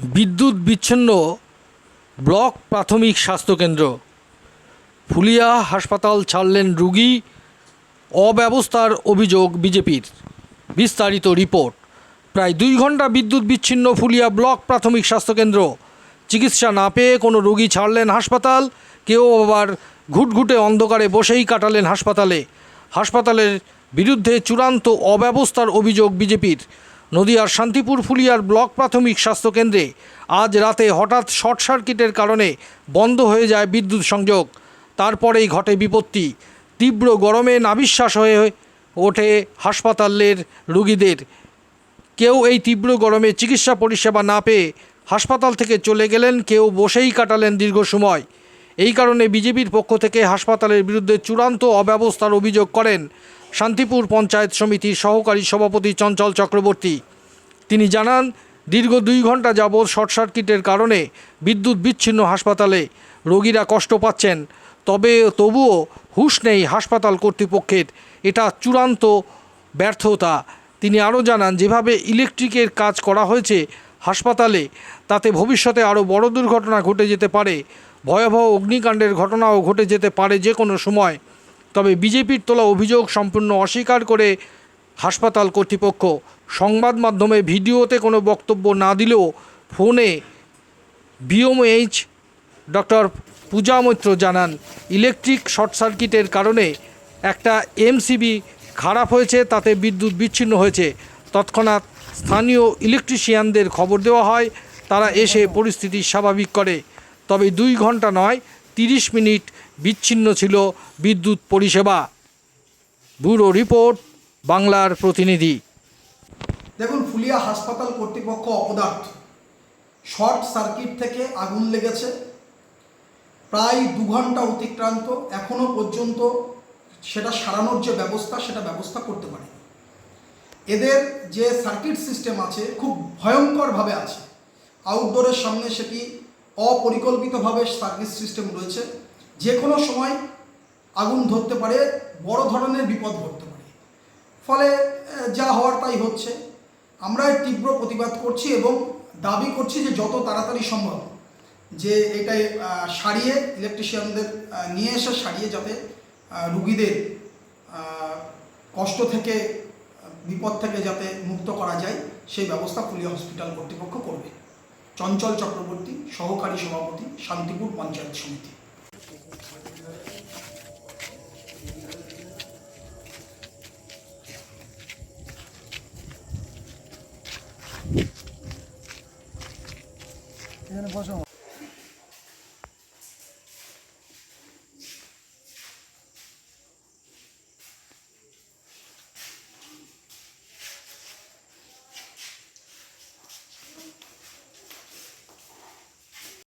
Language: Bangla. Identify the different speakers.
Speaker 1: বিদ্যুৎ বিচ্ছিন্ন ব্লক প্রাথমিক স্বাস্থ্যকেন্দ্র। ফুলিয়া হাসপাতাল ছাড়লেন রুগী, অব্যবস্থার অভিযোগ বিজেপির। বিস্তারিত রিপোর্ট। প্রায় দুই ঘণ্টা বিদ্যুৎ বিচ্ছিন্ন ফুলিয়া ব্লক প্রাথমিক স্বাস্থ্যকেন্দ্র। চিকিৎসা না পেয়ে কোনো রোগী ছাড়লেন হাসপাতাল, কেউ আবার ঘুটঘুটে অন্ধকারে বসেই কাটালেন হাসপাতালে। হাসপাতালের বিরুদ্ধে চূড়ান্ত অব্যবস্থার অভিযোগ বিজেপির। নদিয়ার শান্তিপুর ফুলিয়ার ব্লক প্রাথমিক স্বাস্থ্যকেন্দ্রে আজ রাতে হঠাৎ শর্ট সার্কিটের কারণে বন্ধ হয়ে যায় বিদ্যুৎ সংযোগ। তারপরেই ঘটে বিপত্তি। তীব্র গরমে নাবিশ্বাস হয়ে ওঠে হাসপাতালের রুগীদের। কেউ এই তীব্র গরমে চিকিৎসা পরিষেবা না পেয়ে হাসপাতাল থেকে চলে গেলেন, কেউ বসেই কাটালেন দীর্ঘ সময়। এই কারণে বিজেপির পক্ষ থেকে হাসপাতালের বিরুদ্ধে চূড়ান্ত অব্যবস্থার অভিযোগ করেন শান্তিপুর পঞ্চায়েত সমিতির সহকারী সভাপতি চঞ্চল চক্রবর্তী। তিনি জানান, দীর্ঘ দুই ঘণ্টা যাবৎ শর্ট সার্কিটের কারণে বিদ্যুৎ বিচ্ছিন্ন হাসপাতালে রোগীরা কষ্ট পাচ্ছেন। তবে তবুও হুঁশ নেই হাসপাতাল কর্তৃপক্ষের। এটা চূড়ান্ত ব্যর্থতা। তিনি আরও জানান, যেভাবে ইলেকট্রিকের কাজ করা হয়েছে হাসপাতালে, তাতে ভবিষ্যতে আরও বড় দুর্ঘটনা ঘটে যেতে পারে। ভয়াবহ অগ্নিকাণ্ডের ঘটনাও ঘটে যেতে পারে যে কোনো সময়। তবে বিজেপির তোলা অভিযোগ সম্পূর্ণ অস্বীকার করে হাসপাতাল কর্তৃপক্ষ। সংবাদ মাধ্যমে ভিডিওতে কোনো বক্তব্য না দিলেও ফোনে বিওমএইচ ডক্টর পূজা মৈত্র জানান, ইলেকট্রিক শর্ট সার্কিটের কারণে একটা এমসিবি খারাপ হয়েছে, তাতে বিদ্যুৎ বিচ্ছিন্ন হয়েছে। তৎক্ষণাৎ স্থানীয় ইলেকট্রিশিয়ানদের খবর দেওয়া হয়, তারা এসে পরিস্থিতি স্বাভাবিক করে। তবে দুই ঘণ্টা নয় তিরিশ মিনিট বিচ্ছিন্ন ছিল বিদ্যুৎ পরিষেবা। ব্যুরো রিপোর্ট, বাংলার প্রতিনিধি।
Speaker 2: দেখুন, ফুলিয়া হাসপাতাল কর্তৃপক্ষ অপদার্থ। শর্ট সার্কিট থেকে আগুন লেগেছে। প্রায় দু ঘণ্টা অতিক্রান্ত, এখনও পর্যন্ত সেটা সারানোর যে ব্যবস্থা, সেটা ব্যবস্থা করতে পারে এদের যে সার্কিট সিস্টেম আছে, খুব ভয়ঙ্করভাবে আছে। আউটডোরের সামনে সেটি অপরিকল্পিতভাবে সার্ভিস সিস্টেম রয়েছে। যে কোনো সময় আগুন ধরতে পারে, বড় ধরনের বিপদ ঘটতে পারে। ফলে যা হওয়ার তাই হচ্ছে। আমরা তীব্র প্রতিবাদ করছি এবং দাবি করছি যে যত তাড়াতাড়ি সম্ভব যে এটাই সারিয়ে ইলেকট্রিশিয়ানদের নিয়ে এসে সারিয়ে যাতে রুগীদের কষ্ট থেকে, বিপদ থেকে যাতে মুক্ত করা যায়, সেই ব্যবস্থা পুলিয়া হসপিটাল কর্তৃপক্ষ করবে। চঞ্চল চক্রবর্তী সহকারী সভাপতি শান্তিপুর পঞ্চায়েত সমিতি।